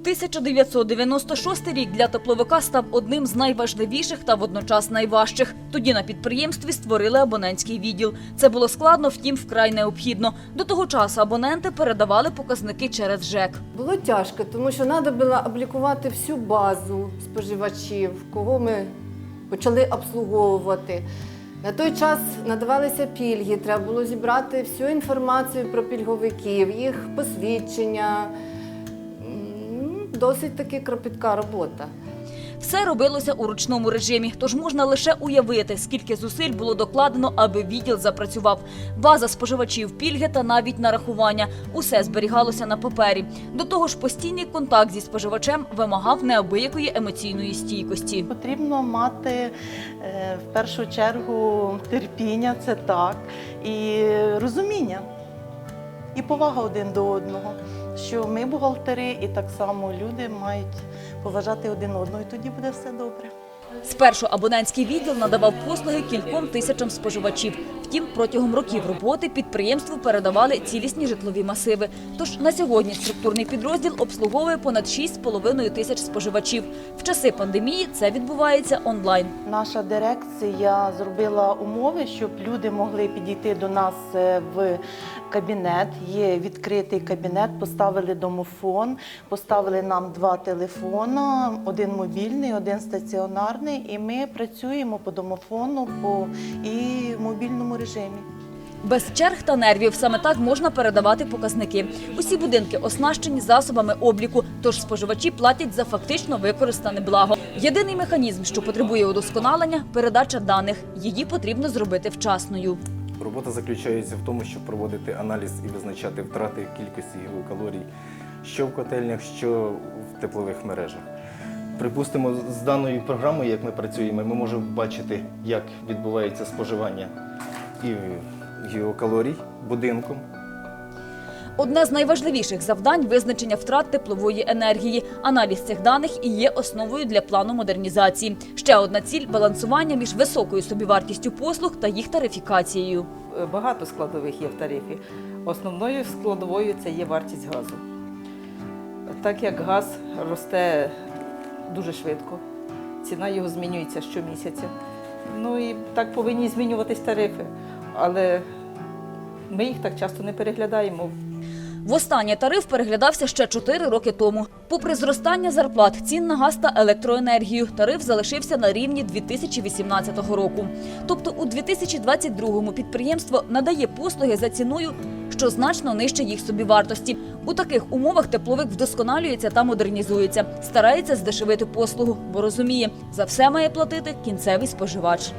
1996 рік для тепловика став одним з найважливіших та водночас найважчих. Тоді на підприємстві створили абонентський відділ. Це було складно, втім вкрай необхідно. До того часу абоненти передавали показники через ЖЕК. Було тяжко, тому що треба було облікувати всю базу споживачів, кого ми почали обслуговувати. На той час надавалися пільги, треба було зібрати всю інформацію про пільговиків, їх посвідчення. Досить таки кропітка робота. Все робилося у ручному режимі, тож можна лише уявити, скільки зусиль було докладено, аби відділ запрацював. База споживачів, пільги та навіть нарахування – усе зберігалося на папері. До того ж, постійний контакт зі споживачем вимагав неабиякої емоційної стійкості. Потрібно мати е, в першу чергу терпіння, це так, і розуміння, і повага один до одного. Що ми бухгалтери і так само люди мають поважати один одного, і тоді буде все добре. Спершу абонентський відділ надавав послуги кільком тисячам споживачів. Втім, протягом років роботи підприємству передавали цілісні житлові масиви. Тож на сьогодні структурний підрозділ обслуговує понад 6,5 тисяч споживачів. В часи пандемії це відбувається онлайн. Наша дирекція зробила умови, щоб люди могли підійти до нас е, в кабінет. Є відкритий кабінет, поставили домофон, поставили нам два телефона: один мобільний, один стаціонарний. І ми працюємо по домофону по і мобільному режимі. Без черг та нервів саме так можна передавати показники. Усі будинки оснащені засобами обліку, тож споживачі платять за фактично використане благо. Єдиний механізм, що потребує удосконалення передача даних. Її потрібно зробити вчасною. Робота заключається в тому, щоб проводити аналіз і визначати втрати кількості гігакалорій, що в котельнях, що в теплових мережах. Припустимо, з даною програмою, як ми працюємо, ми можемо бачити, як відбувається споживання і гігакалорій будинком, Одне з найважливіших завдань визначення втрат теплової енергії. Аналіз цих даних і є основою для плану модернізації. Ще одна ціль балансування між високою собівартістю послуг та їх тарифікацією. Багато складових є в тарифі. Основною складовою це є вартість газу. Так як газ росте дуже швидко, ціна його змінюється щомісяця. Ну і так повинні змінюватись тарифи. Але ми їх так часто не переглядаємо. Востаннє тариф переглядався ще 4 роки тому. Попри зростання зарплат, цін на газ та електроенергію, тариф залишився на рівні 2018 року. Тобто у 2022-му підприємство надає послуги за ціною, що значно нижче їх собівартості. У таких умовах тепловик вдосконалюється та модернізується, старається здешевити послугу, бо розуміє, за все має платити кінцевий споживач.